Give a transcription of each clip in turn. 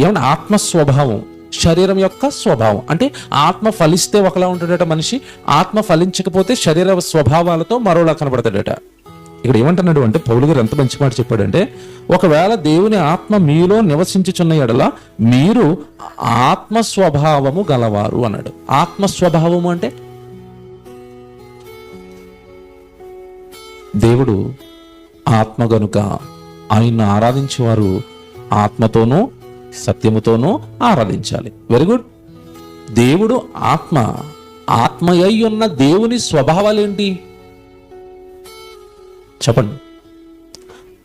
ఏమంటే ఆత్మ స్వభావం శరీరం యొక్క స్వభావం. అంటే ఆత్మ ఫలిస్తే ఒకలా ఉంటాడట మనిషి ఆత్మ ఫలించకపోతే శరీర స్వభావాలతో మరోలా కనబడతాడట. ఇక్కడ ఏమంటున్నాడు అంటే పౌలు గారు ఎంత మంచి మాట చెప్పాడంటే ఒకవేళ దేవుని ఆత్మ మీలో నివసించుచున్న ఎడల మీరు ఆత్మ స్వభావము గలవారు అన్నాడు. ఆత్మ స్వభావము అంటే? దేవుడు ఆత్మ గనుక ఆయన్ను ఆరాధించేవారు ఆత్మతోనూ సత్యముతోనూ ఆరాధించాలి. వెరీ గుడ్ దేవుడు ఆత్మ ఆత్మయై ఉన్న దేవుని స్వభావాలేంటి? చెప్పండి.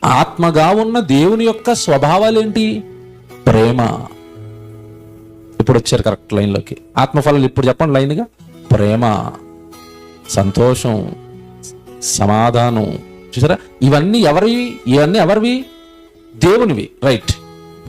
ఆత్మగా ఉన్న దేవుని యొక్క స్వభావాలేంటి? ప్రేమ. ఇప్పుడు వచ్చారు కరెక్ట్ లైన్లోకి. ఆత్మఫలాలు ఇప్పుడు చెప్పండి లైన్గా. ప్రేమ సంతోషం సమాధానం. చూసారా? ఇవన్నీ ఎవరివి? ఇవన్నీ ఎవరివి? దేవునివి. రైట్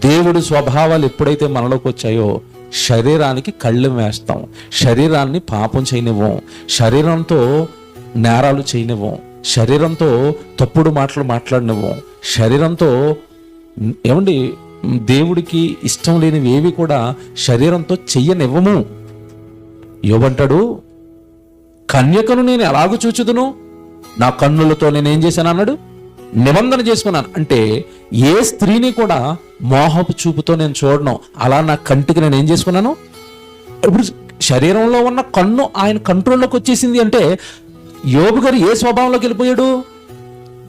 దేవుడి స్వభావాలు ఎప్పుడైతే మనలోకి వచ్చాయో శరీరానికి కళ్ళు వేస్తాం శరీరాన్ని పాపం చేయనివ్వం. శరీరంతో నేరాలు చేయనివ్వం. శరీరంతో తప్పుడు మాటలు మాట్లాడినివ్వం. శరీరంతో ఏమండి దేవుడికి ఇష్టం లేనివి ఏవి కూడా శరీరంతో చెయ్యనివ్వము. యోబంటాడు కన్యకను నేను ఎలాగ చూచుదును? నా కన్నులతో నేనేం చేశాను? అన్నాడు. నిబంధన చేసుకున్నాను. అంటే ఏ స్త్రీని కూడా మోహపు చూపుతో నేను చూడను. అలా నా కంటికి నేను ఏం చేసుకున్నాను? ఇప్పుడు శరీరంలో ఉన్న కన్ను ఆయన కంట్రోల్లోకి వచ్చేసింది అంటే యోబు గారు ఏ స్వభావంలోకి వెళ్ళిపోయాడు?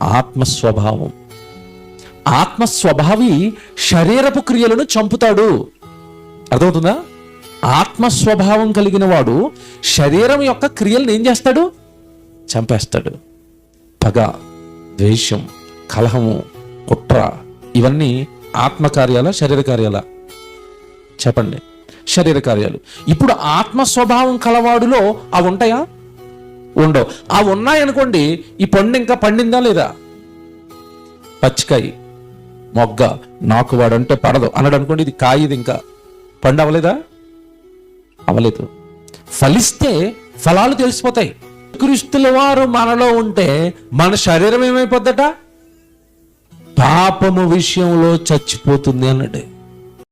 ఆత్మస్వభావం. ఆత్మస్వభావి ఆత్మ స్వభావి శరీరపు క్రియలను చంపుతాడు. అర్థమవుతుందా? ఆత్మ స్వభావం కలిగిన వాడు శరీరం యొక్క క్రియలను ఏం చేస్తాడు? చంపేస్తాడు. పగ. ద్వేషం కలహము కుట్ర ఇవన్నీ ఆత్మకార్యాల శరీర కార్యాల చెప్పండి. శరీర కార్యాలు ఇప్పుడు ఆత్మ స్వభావం కలవాడులో అవి ఉంటాయా? ఉండవు. అవి ఉన్నాయనుకోండి ఈ పండు ఇంకా పండిందా లేదా? పచ్చికాయ మొగ్గ నాకు వాడంటే పడదు. అన్నాడు అనుకోండి ఇది కాయ ఇది ఇంకా. పండు అవ్వలేదా? అవ్వలేదు. ఫలిస్తే ఫలాలు తెలిసిపోతాయి. క్రీస్తుల వారు మనలో ఉంటే మన శరీరం ఏమైపోద్దట? పాపము విషయంలో చచ్చిపోతుంది అన్నట్టు